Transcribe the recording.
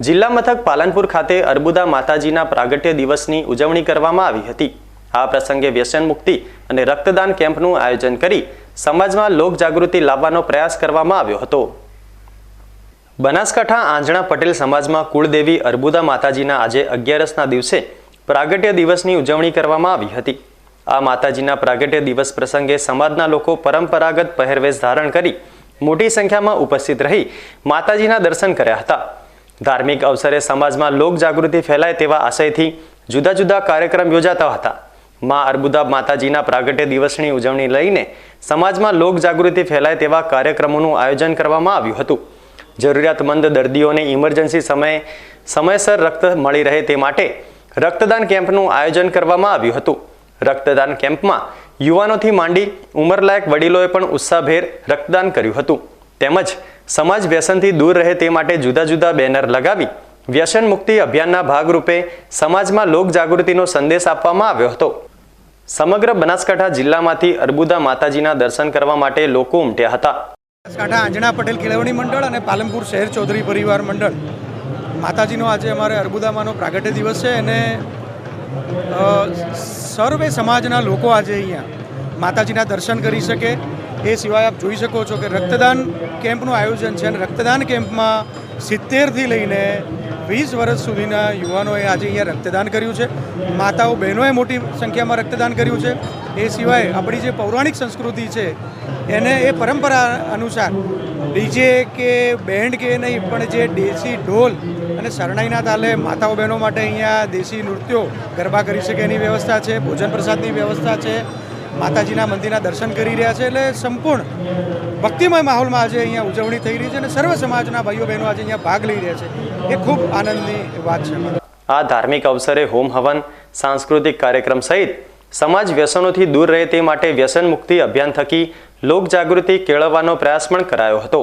જિલ્લા મથક પાલનપુર ખાતે અર્બુદા માતાજીના પ્રાગટ્ય દિવસની ઉજવણી કરવામાં આવી હતી. આ પ્રસંગે વ્યસન મુક્તિ અને રક્તદાન કેમ્પનું આયોજન કરી સમાજમાં લોકજાગૃતિ લાવવાનો પ્રયાસ કરવામાં આવ્યો હતો. બનાસકાંઠા આંજણા પટેલ સમાજમાં કુળદેવી અર્બુદા માતાજીના આજે અગિયારસના દિવસે પ્રાગટ્ય દિવસની ઉજવણી કરવામાં આવી હતી. આ માતાજીના પ્રાગટ્ય દિવસ પ્રસંગે સમાજના લોકો પરંપરાગત પહેરવેશ ધારણ કરી મોટી સંખ્યામાં ઉપસ્થિત રહી માતાજીના દર્શન કર્યા હતા. ધાર્મિક અવસરે સમાજમાં લોક જાગૃતિ ફેલાય તેવા આશયથી જુદા જુદા કાર્યક્રમ યોજાતા હતા. મા અર્બુદા માતાજીના પ્રાગટ્ય દિવસની ઉજવણી લઈને સમાજમાં લોક જાગૃતિ ફેલાય તેવા કાર્યક્રમોનું આયોજન કરવામાં આવ્યું હતું. જરૂરિયાતમંદ દર્દીઓને ઇમરજન્સી સમયે સમયસર રક્ત મળી રહે તે માટે રક્તદાન કેમ્પનું આયોજન કરવામાં આવ્યું હતું. રક્તદાન કેમ્પમાં યુવાનોથી માંડી ઉંમરલાયક વડીલોએ પણ ઉત્સાહભેર રક્તદાન કર્યું હતું. તેમજ સમાજ વ્યસનથી દૂર રહે તે માટે જુદા જુદા બેનર લગાવી વ્યસન મુક્તિ અભિયાનના ભાગરૂપે સમાજમાં લોક જાગૃતિનો સંદેશ આપવામાં આવ્યો હતો. સમગ્ર બનાસકાંઠા જિલ્લામાંથી અર્બુદા માતાજીના દર્શન કરવા માટે લોકો ઉમટ્યા હતા. બનાસકાંઠા આંજણા પટેલ કેળવણી મંડળ અને પાલનપુર શહેર ચૌધરી પરિવાર મંડળ. માતાજીનો આજે અમારે અર્બુદામાનો પ્રાગટ્ય દિવસ છે અને સર્વે સમાજના લોકો આજે અહીંયા માતાજીના દર્શન કરી શકે એ સિવાય આપ જોઈ શકો છો કે રક્તદાન કેમ્પનું આયોજન છે અને રક્તદાન કેમ્પમાં સિત્તેરથી લઈને વીસ વર્ષ સુધીના યુવાનોએ આજે અહીંયા રક્તદાન કર્યું છે. માતાઓ, બહેનોએ મોટી સંખ્યામાં રક્તદાન કર્યું છે. એ સિવાય આપણી જે પૌરાણિક સંસ્કૃતિ છે, એને એ પરંપરા અનુસાર ડીજે કે બેન્ડ કે નહીં, પણ જે દેશી ઢોલ અને શરણાઈના તાલે માતાઓ, બહેનો માટે અહીંયા દેશી નૃત્યો ગરબા કરી શકે એની વ્યવસ્થા છે, ભોજન પ્રસાદની વ્યવસ્થા છે માતાજીના મંદિરના દર્શન કરી રહ્યા છે એટલે સંપૂર્ણ ભક્તિમય માહોલમાં આજે અહીંયા ઉજવણી થઈ રહી છે અને સર્વ સમાજના ભાઈઓ બહેનો આજે અહીંયા ભાગ લઈ રહ્યા છે. એ ખૂબ આનંદની વાત છે આ ધાર્મિક અવસરે હોમ હવન, સાંસ્કૃતિક કાર્યક્રમ સહિત સમાજ વ્યસનોથી દૂર રહે તે માટે વ્યસન મુક્તિ અભિયાન થકી લોક જાગૃતિ કેળવવાનો પ્રયાસ પણ કરાયો હતો.